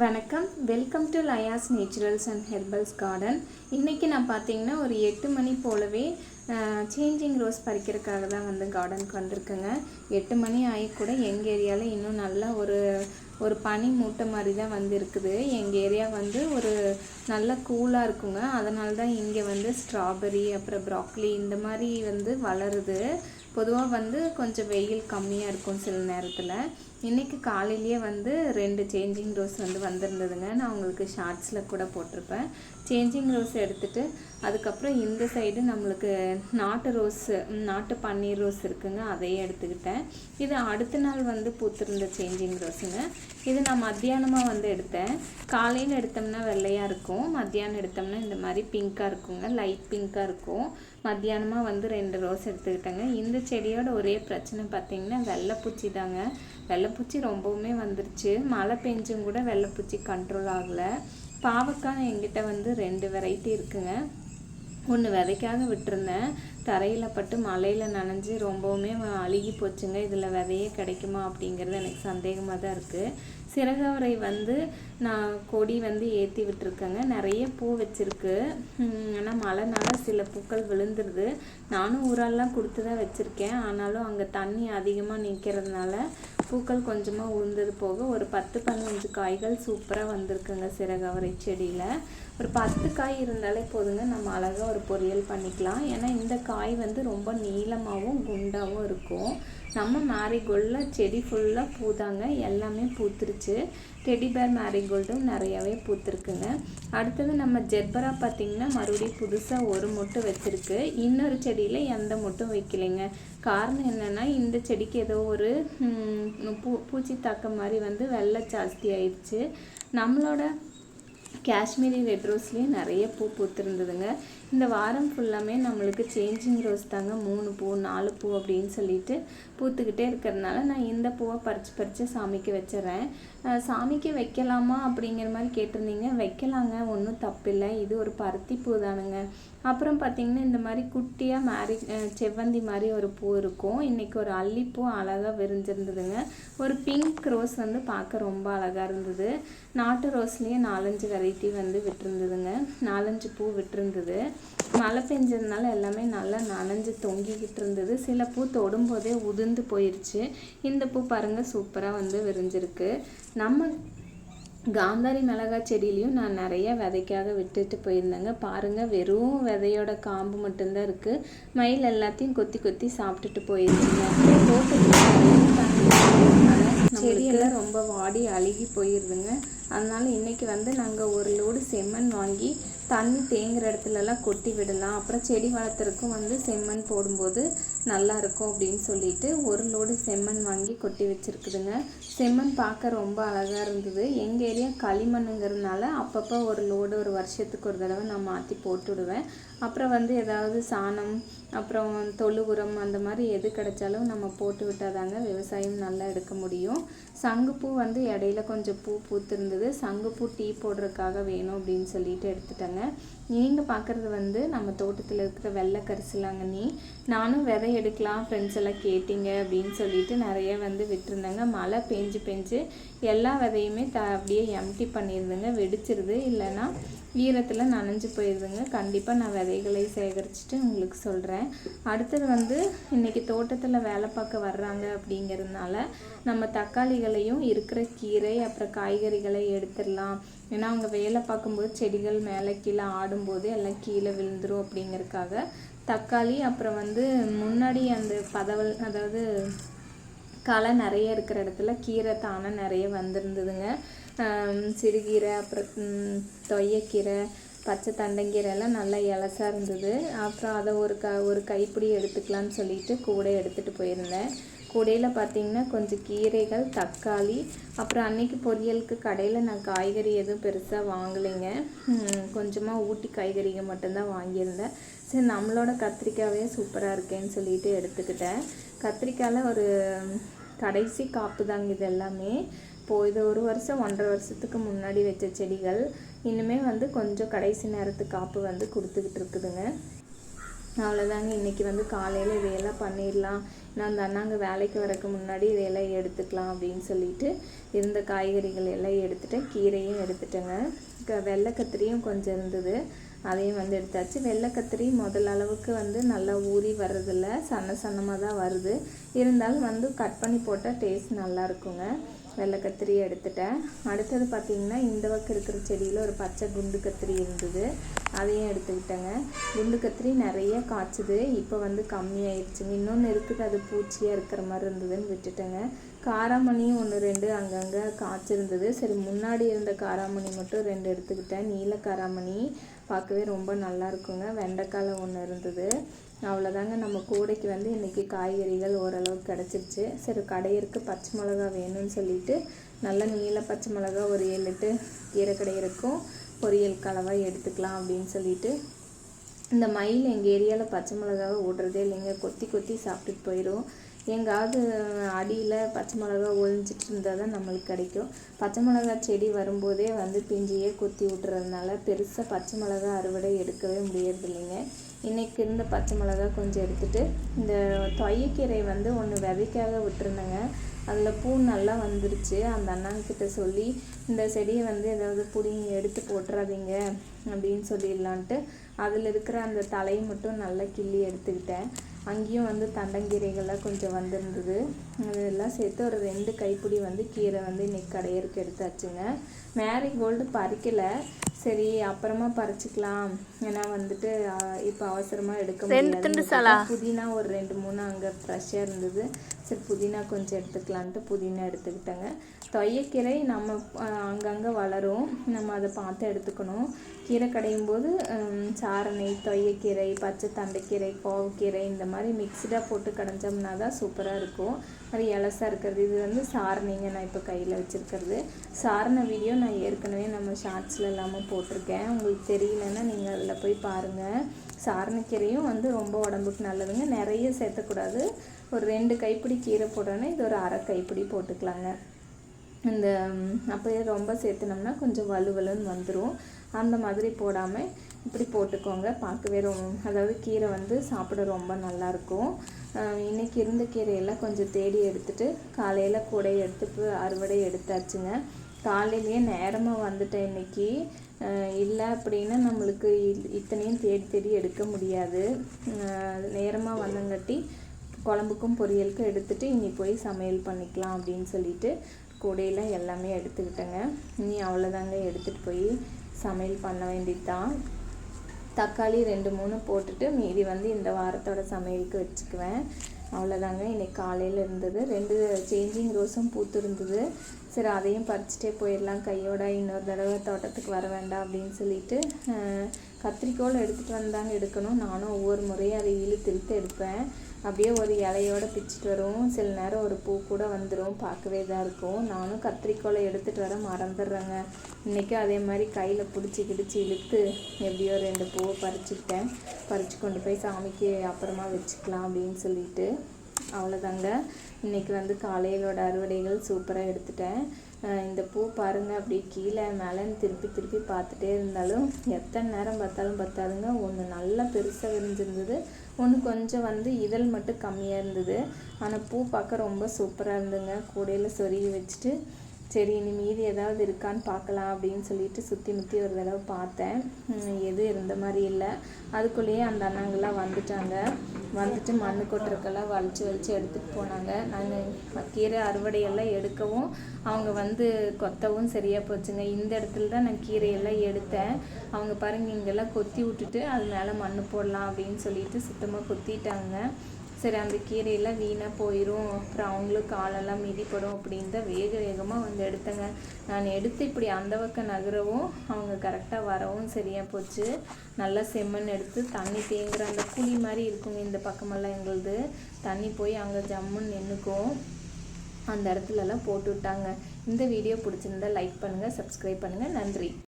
வணக்கம். Welcome to Laya's naturals and herbals garden இன்றைக்கி நான் பார்த்தீங்கன்னா ஒரு எட்டு மணி போலவே சேஞ்சிங் ரோஸ் பறிக்கிறதுக்காக தான் வந்து கார்டனுக்கு வந்திருக்கேங்க. எட்டு மணி ஆகி கூட எங்கள் ஏரியாவில் இன்னும் நல்லா ஒரு ஒரு பனி மூட்டை மாதிரி தான் வந்து இருக்குது எங்கள் ஏரியா வந்து ஒரு நல்ல கூலாக இருக்குங்க. அதனால தான் இங்கே வந்து ஸ்ட்ராபெரி அப்புறம் ப்ராக்லி இந்த மாதிரி வந்து வளருது. பொதுவாக வந்து கொஞ்சம் வெயில் கம்மியாக இருக்கும் சில நேரத்தில். இன்றைக்கி காலையிலேயே வந்து ரெண்டு சேஞ்சிங் ரோஸ் வந்து வந்திருந்ததுங்க. நான் உங்களுக்கு ஷார்ட்ஸில் கூட போட்டிருப்பேன். சேஞ்சிங் ரோஸ் எடுத்துகிட்டு அதுக்கப்புறம் இந்த சைடு நம்மளுக்கு நாட்டு ரோஸு நாட்டு பன்னீர் ரோஸ் இருக்குங்க அதையும் எடுத்துக்கிட்டேன். இது அடுத்த நாள் வந்து பூத்திருந்த சேஞ்சிங் ரோஸுங்க இது நான் மத்தியானமாக வந்து எடுத்தேன். காலையில் எடுத்தோம்னா வெள்ளையாக இருக்கும். மத்தியானம் எடுத்தோம்னா இந்த மாதிரி பிங்க்காக இருக்குங்க. லைட் பிங்க்காக இருக்கும். மத்தியானமாக வந்து ரெண்டு ரோஸ் எடுத்துக்கிட்டேங்க. இந்த செடியோட ஒரே பிரச்சனை பார்த்திங்கன்னா வெள்ளைப்பூச்சி தாங்க. வெள்ளைப்பூச்சி ரொம்பவுமே வந்துருச்சு. மழை பெஞ்சும் கூட வெள்ளைப்பூச்சி கண்ட்ரோல் ஆகலை. பாவக்காய் எங்கிட்ட வந்து ரெண்டு வெரைட்டி இருக்குங்க. ஒன்று விதைக்காக விட்டுருந்தேன். தரையில் பட்டு மழையில் நனைஞ்சு ரொம்பவுமே அழுகி போச்சுங்க. இதில் விதையே கிடைக்குமா அப்படிங்கிறது எனக்கு சந்தேகமாக தான் இருக்குது சிறகவரை வந்து நான் கொடி வந்து ஏற்றி விட்டுருக்கேங்க. நிறைய பூ வச்சுருக்கு. ஆனால் மழைனால சில பூக்கள் விழுந்துருது. நானும் ஊரெல்லாம் கொடுத்து தான் வச்சுருக்கேன். ஆனாலும் அங்கே தண்ணி அதிகமாக நிற்கிறதுனால பூக்கள் கொஞ்சமாக உளுந்தது போக ஒரு பத்து பதினஞ்சு காய்கள் சூப்பராக வந்திருக்குங்க சிறகவரை செடியில். ஒரு பத்து காய் இருந்தாலே போதுங்க. நம்ம அழகாக ஒரு பொரியல் பண்ணிக்கலாம். ஏன்னா இந்த காய் வந்து ரொம்ப நீளமாகவும் குண்டாகவும் இருக்கும். நம்ம மேரிகோல்டில் செடி ஃபுல்லாக பூதாங்க. எல்லாமே பூத்துருச்சு. டெடி பேர் மேரிகோல்டும் நிறையாவே பூத்துருக்குங்க. அடுத்தது நம்ம ஜெர்பரா பார்த்திங்கன்னா மறுபடியும் புதுசாக ஒரு மொட்டு வச்சுருக்கு. இன்னொரு செடியில் எந்த மொட்டும் வைக்கலைங்க. காரணம் என்னென்னா இந்த செடிக்கு ஏதோ ஒரு பூ பூச்சி தாக்கம் மாதிரி வந்து வெள்ளை ஜாஸ்தி ஆயிடுச்சு. நம்மளோட காஷ்மீரி ரெட் ரோஸ்லேயும் நிறைய பூ பூத்துருந்ததுங்க. இந்த வாரம் ஃபுல்லாமே நம்மளுக்கு சேஞ்சிங் ரோஸ் தாங்க. மூணு பூ நாலு பூ அப்படின்னு சொல்லிட்டு பூத்துக்கிட்டே இருக்கிறதுனால நான் இந்த பூவை பறித்து பறித்து சாமிக்கு வச்சிடறேன். சாமிக்கு வைக்கலாமா அப்படிங்கிற மாதிரி கேட்டிருந்தீங்க. வைக்கலாங்க ஒன்றும் தப்பில்லை. இது ஒரு பருத்தி பூ தானுங்க. அப்புறம் பார்த்திங்கன்னா இந்த மாதிரி குட்டியாக மேரி செவ்வந்தி மாதிரி ஒரு பூ இருக்கும். இன்றைக்கி ஒரு அல்லிப்பூ அழகாக விரிஞ்சிருந்ததுங்க. ஒரு பிங்க் ரோஸ் வந்து பார்க்க ரொம்ப அழகாக இருந்தது. நாட்டு ரோஸ்லேயே நாலஞ்சு வெரைட்டி வந்து விட்டுருந்ததுங்க. நாலஞ்சு பூ விட்டுருந்தது. மழை பெஞ்சதுனால எல்லாமே நல்லா நனைஞ்சு தொங்கிக்கிட்டு இருந்தது. சில பூ தொடும்போதே உதிர்ந்து போயிடுச்சு இந்த பூ பாருங்கள் சூப்பராக வந்து விரிஞ்சிருக்கு. நம்ம காந்தாரி மிளகாய் செடியிலையும் நான் நிறைய விதைக்காக விட்டுட்டு போயிருந்தேங்க. பாருங்கள் வெறும் விதையோட காம்பு மட்டும்தான் இருக்குது மயில் எல்லாத்தையும் கொத்தி கொத்தி சாப்பிட்டுட்டு போயிருந்தீங்க செடியெல்லாம் ரொம்ப வாடி அழுகி போயிருதுங்க. அதனால் இன்றைக்கி வந்து நாங்கள் ஒரு லோடு செம்மண் வாங்கி தண்ணி தேங்குற இடத்துலலாம் கொட்டி விடலாம். அப்புறம் செடி வளர்த்துறதுக்கும் வந்து செம்மண் போடும்போது நல்லா இருக்கும் அப்படின்னு சொல்லிட்டு ஒரு லோடு செம்மண் வாங்கி கொட்டி வச்சுருக்குதுங்க. செம்மண் பார்க்க ரொம்ப அழகாக இருந்தது. எங்கள் ஏரியா களிமண்ணுங்கிறதுனால அப்பப்போ ஒரு லோடு ஒரு வருஷத்துக்கு ஒரு தடவை நான் மாற்றி போட்டுவிடுவேன் அப்புறம் வந்து ஏதாவது சாணம் அப்புறம் தொழு உரம் அந்த மாதிரி எது கிடைச்சாலும் நம்ம போட்டு விட்டாதாங்க விவசாயம் நல்லா எடுக்க முடியும். சங்குப்பூ வந்து இடையில கொஞ்சம் பூ பூத்திருந்தது. சங்குப்பூ டீ போடுறதுக்காக வேணும் அப்படின்னு சொல்லிட்டு எடுத்துட்டேங்க. நீங்கள் பார்க்குறது வந்து நம்ம தோட்டத்தில் இருக்கிற வெள்ளை கரிசலாங்கண்ணி நானும் விதை எடுக்கலாம் ஃப்ரெண்ட்ஸ் எல்லாம் கேட்டிங்க அப்படின்னு சொல்லிட்டு நிறைய வந்து விட்டுருந்தேங்க. மழை பெஞ்சு பெஞ்சு எல்லா விதையுமே த அப்படியே எம்டி பண்ணிடுதுங்க வெடிச்சிருது. இல்லைன்னா ஈரத்தில் நனைஞ்சு போயிடுதுங்க கண்டிப்பாக நான் விதைகளை சேகரிச்சுட்டு உங்களுக்கு சொல்கிறேன் அடுத்தது வந்து இன்றைக்கி தோட்டத்தில் வேலை பார்க்க வர்றாங்க அப்படிங்கிறதுனால நம்ம தக்காளிகளையும் இருக்கிற கீரை அப்புறம் காய்கறிகளை எடுத்துடலாம். ஏன்னா அவங்க வேலை பார்க்கும்போது செடிகள் மேலே கீழே ஆடும்போது எல்லாம் கீழே விழுந்துரும் அப்படிங்கிறதுக்காக தக்காளி அப்புறம் வந்து முன்னாடி அந்த பதவல் அதாவது களை நிறைய இருக்கிற இடத்துல கீரை தானே நிறைய வந்திருந்ததுங்க. சிறுகீரை அப்புறம் தொய்யக்கீரை பச்சை தண்டங்கீரை எல்லாம் நல்லா இலசாக இருந்தது. அப்புறம் அதை ஒரு க ஒரு கைப்பிடி எடுத்துக்கலான்னு சொல்லிட்டு கூட எடுத்துகிட்டு போயிருந்தேன். கூடையில் பார்த்தீங்கன்னா கொஞ்சம் கீரைகள் தக்காளி அப்புறம் அன்னைக்கு பொரியலுக்கு கடையில் நான் காய்கறி எதுவும் பெருசாக வாங்கலைங்க. கொஞ்சமாக ஊட்டி காய்கறிகள் மட்டும்தான் வாங்கியிருந்தேன். சரி நம்மளோட கத்திரிக்காவே சூப்பராக இருக்கேன்னு சொல்லிட்டு எடுத்துக்கிட்டேன். கத்திரிக்காயில் ஒரு கடைசி காப்பு தாங்க இது எல்லாமே. இப்போது இது ஒரு வருஷம் ஒன்றரை வருஷத்துக்கு முன்னாடி வச்ச செடிகள். இன்னுமே வந்து கொஞ்சம் கடைசி நேரத்து காப்பு வந்து கொடுத்துக்கிட்டு இருக்குதுங்க. அவ்வளோதாங்க இன்றைக்கி வந்து காலையில் இதையெல்லாம் பண்ணிடலாம். நான் அந்த அண்ணாங்க வேலைக்கு வரக்கு முன்னாடி இதையெல்லாம் எடுத்துக்கலாம் அப்படின்னு சொல்லிட்டு இருந்த காய்கறிகள் எல்லாம் எடுத்துட்டேன். கீரையும் எடுத்துட்டேங்க. க வெள்ளை கத்திரியும் கொஞ்சம் இருந்தது. அதையும் வந்து எடுத்தாச்சு. வெள்ளை கத்திரி முதல் அளவுக்கு வந்து நல்லா ஊறி வர்றதில்ல. சன்ன சன்னமாக தான் வருது. இருந்தாலும் வந்து கட் பண்ணி போட்டால் டேஸ்ட் நல்லா இருக்குங்க. வெள்ளை கத்திரி எடுத்துட்டேன். அடுத்தது பார்த்திங்கன்னா இந்த பக்கம் இருக்கிற செடியில் ஒரு பச்சை குண்டு கத்திரி இருந்தது. அதையும் எடுத்துக்கிட்டேங்க. குண்டு கத்திரி நிறைய காய்ச்சுது. இப்போ வந்து கம்மியாயிடுச்சுங்க இன்னொன்று இருக்குது அது பூச்சியாக இருக்கிற மாதிரி இருந்ததுன்னு விட்டுட்டேங்க. காராமணியும் ஒன்று ரெண்டு அங்கங்கே காய்ச்சிருந்தது. சரி முன்னாடி இருந்த காராமணி மட்டும் ரெண்டு எடுத்துக்கிட்டேன். நீல காராமணி பார்க்கவே ரொம்ப நல்லா இருக்குங்க. வெண்டைக்கால ஒன்று இருந்தது. அவ்வளோதாங்க நம்ம கூடைக்கு வந்து இன்றைக்கி காய்கறிகள் ஓரளவுக்கு கிடச்சிருச்சு. சரி கடையிற்கு பச்சை மிளகா வேணும்னு சொல்லிட்டு நல்ல நீல பச்சை மிளகா ஒரு ஏழு எட்டு கீரை கடையிருக்கும் பொரியல் கலவாக எடுத்துக்கலாம் அப்படின்னு சொல்லிட்டு. இந்த மயில் எங்கள் ஏரியாவில் பச்சை மிளகாவை ஓடுறதே இல்லைங்க. கொத்தி கொத்தி சாப்பிட்டுட்டு போயிடும் எங்காவது அடியில் பச்சை மிளகா ஒழிஞ்சிட்டு இருந்தால் தான் நம்மளுக்கு கிடைக்கும். பச்சை மிளகா செடி வரும்போதே வந்து பிஞ்சியே கொத்தி விட்டுறதுனால பெருசாக பச்சை மிளகா அறுவடை எடுக்கவே முடியறது இல்லைங்க இன்றைக்கி இருந்த பச்சை மிளகா கொஞ்சம் எடுத்துகிட்டு இந்த தொய்யக்கீரை வந்து ஒன்று விதைக்காக விட்டுருந்தேங்க. அதில் பூ நல்லா வந்துருச்சு. அந்த அண்ணாங்கிட்ட சொல்லி இந்த செடியை வந்து ஏதாவது பிடிங்கி எடுத்து போட்டுறாதீங்க அப்படின்னு சொல்லிடலான்ட்டு அதில் இருக்கிற அந்த தலையை மட்டும் நல்லா கிள்ளி எடுத்துக்கிட்டேன். அங்கேயும் வந்து தண்டங்கீரைகள்லாம் கொஞ்சம் வந்திருந்தது. அதெல்லாம் சேர்த்து ஒரு ரெண்டு கைப்பிடி வந்து கீரை வந்து இன்றைக்கி கடையிறக்கு எடுத்தாச்சுங்க. மேரிகோல்டு பறிக்கலை. சரி அப்புறமா பறிச்சுக்கலாம். ஏன்னா வந்துட்டு இப்போ அவசரமாக எடுக்க முடியாது புதினா ஒரு ரெண்டு மூணு அங்கே ஃப்ரெஷ்ஷாக இருந்தது. சரி புதினா கொஞ்சம் எடுத்துக்கலான்ட்டு புதினா எடுத்துக்கிட்டேங்க. தொய்யக்கீரை நம்ம அங்கங்கே வளரும். நம்ம அதை பார்த்து எடுத்துக்கணும். கீரை கடையும் போது சாரணை தொய்யக்கீரை பச்சை தண்டைக்கீரை கோவக்கீரை இந்த மாதிரி மிக்சடாக போட்டு கடைஞ்சோம்னா தான் சூப்பராக இருக்கும். அது இலசாக இருக்கிறது. இது வந்து சாரணைங்க நான் இப்போ கையில் வச்சுருக்கிறது. சாரணை வீடியோ நான் ஏற்கனவே நம்ம ஷார்ட்ஸில் இல்லாமல் போட்டிருக்கேன். உங்களுக்கு தெரியலன்னா நீங்கள் அதில் போய் பாருங்கள் சாரணக்கீரையும் வந்து ரொம்ப உடம்புக்கு நல்லதுங்க. நிறைய சேர்த்தக்கூடாது. ஒரு ரெண்டு கைப்பிடி கீரை போடுறோன்னா இது ஒரு அரை கைப்பிடி போட்டுக்கலாங்க. இந்த அப்படியே ரொம்ப சேர்த்துனோம்னா கொஞ்சம் வலுவலுன்னு வந்துடும் அந்த மாதிரி போடாமல் இப்படி போட்டுக்கோங்க. பார்க்கவே ரொம்ப அதாவது கீரை வந்து சாப்பிட ரொம்ப நல்லாயிருக்கும் இன்றைக்கி இருந்த கீரையெல்லாம் கொஞ்சம் தேடி எடுத்துகிட்டு காலையில் கூட எடுத்து அறுவடை எடுத்தாச்சுங்க. காலையிலேயே நேரமாக வந்துட்டேன் இன்றைக்கி இல்லை அப்படின்னா நம்மளுக்கு இத்தனையும் தேடி தேடி எடுக்க முடியாது. நேரமாக வந்தங்காட்டி குழம்புக்கும் பொரியலுக்கும் எடுத்துகிட்டு இனி போய் சமையல் பண்ணிக்கலாம் அப்படின்னு சொல்லிட்டு கூடையில் எல்லாமே எடுத்துக்கிட்டேங்க. இனி அவ்வளோதாங்க எடுத்துகிட்டு போய் சமையல் பண்ண வேண்டியது தான் தக்காளி ரெண்டு மூணு போட்டுட்டு மீதி வந்து இந்த வாரத்தோட சமையலுக்கு வச்சுக்குவேன். அவ்வளோதாங்க. இன்றைக்கி காலையில் இருந்தது. ரெண்டு சேஞ்சிங் ரோஸும் பூத்து இருந்தது சரி அதையும் பறிச்சிட்டே போயிடலாம். கையோட இன்னொரு தடவை தோட்டத்துக்கு வர வேண்டாம் அப்படின்னு சொல்லிட்டு கத்திரிக்கோள் எடுத்துகிட்டு வந்தாங்க எடுக்கணும். நானும் ஒவ்வொரு முறையும் அதை இழுத்து இழுத்து எடுப்பேன். அப்படியே ஒரு இலையோட பிச்சுட்டு வரும். சில நேரம் ஒரு பூ கூட வந்துடும் பார்க்கவே தான் இருக்கும். நானும் கத்திரிக்கோலை எடுத்துகிட்டு வர மறந்துடுறேங்க. இன்றைக்கும் அதே மாதிரி கையில் பிடிச்சி கிடிச்சி இழுத்து எப்படியோ ரெண்டு பூவை பறிச்சுக்கிட்டேன். பறித்து கொண்டு போய் சாமிக்கு அப்புறமா வச்சுக்கலாம் அப்படின்னு சொல்லிட்டு. அவ்வளோதாங்க இன்றைக்கி வந்து காலையிலோட அறுவடைகள் சூப்பராக எடுத்துட்டேன். இந்த பூ பாருங்கள் அப்படி கீழே மேலேன்னு திருப்பி திருப்பி பார்த்துட்டே இருந்தாலும் எத்தனை நேரம் பார்த்தாலும் பார்த்தாலுங்க ஒன்று நல்லா பெருசாக விரிஞ்சிருந்தது. ஒன்று கொஞ்சம் வந்து இதழ் மட்டும் கம்மியாக இருந்தது. ஆனால் பூ பார்க்க ரொம்ப சூப்பராக இருந்துங்க கூடையில் சொருகி வச்சுட்டு சரி இனி மீதி ஏதாவது இருக்கான்னு பார்க்கலாம் அப்படின்னு சொல்லிட்டு சுற்றி முற்றி ஒரு தடவை பார்த்தேன். எதுவும் இருந்த மாதிரி இல்லை. அதுக்குள்ளேயே அந்த அண்ணாங்கெல்லாம் வந்துட்டாங்க. வந்துட்டு மண் கொட்டுறக்கெல்லாம் வலிச்சு வலிச்சு எடுத்துகிட்டு போனாங்க. நாங்கள் கீரை அறுவடையெல்லாம் எடுக்கவும் அவங்க வந்து கொத்தவும் சரியாக போச்சுங்க. இந்த இடத்துல தான் நான் கீரையெல்லாம் எடுத்தேன். அவங்க பாருங்கள் இங்கெல்லாம் கொத்தி விட்டுட்டு அது மேலே மண் போடலாம் அப்படின்னு சொல்லிட்டு சுத்தமாக கொத்திட்டாங்க. சரி அந்த கீரையெல்லாம் வீணாக போயிடும் அப்புறம் அவங்களும் காலெல்லாம் மிதிப்படும் அப்படின்னு தான் வேக வேகமாக வந்து எடுத்தேங்க. நான் எடுத்து இப்படி அந்த பக்கம் நகரவும் அவங்க கரெக்டாக வரவும் சரியாக போச்சு. நல்லா செம்மண் எடுத்து தண்ணி தேங்குற அந்த குழி மாதிரி இருக்குங்க இந்த பக்கமெல்லாம் எங்களுது. தண்ணி போய் அங்கே ஜம்முன்னு நின்றுக்கும் அந்த இடத்துலலாம் போட்டு விட்டாங்க. இந்த வீடியோ பிடிச்சிருந்தா லைக் பண்ணுங்கள் சப்ஸ்கிரைப் பண்ணுங்கள் நன்றி.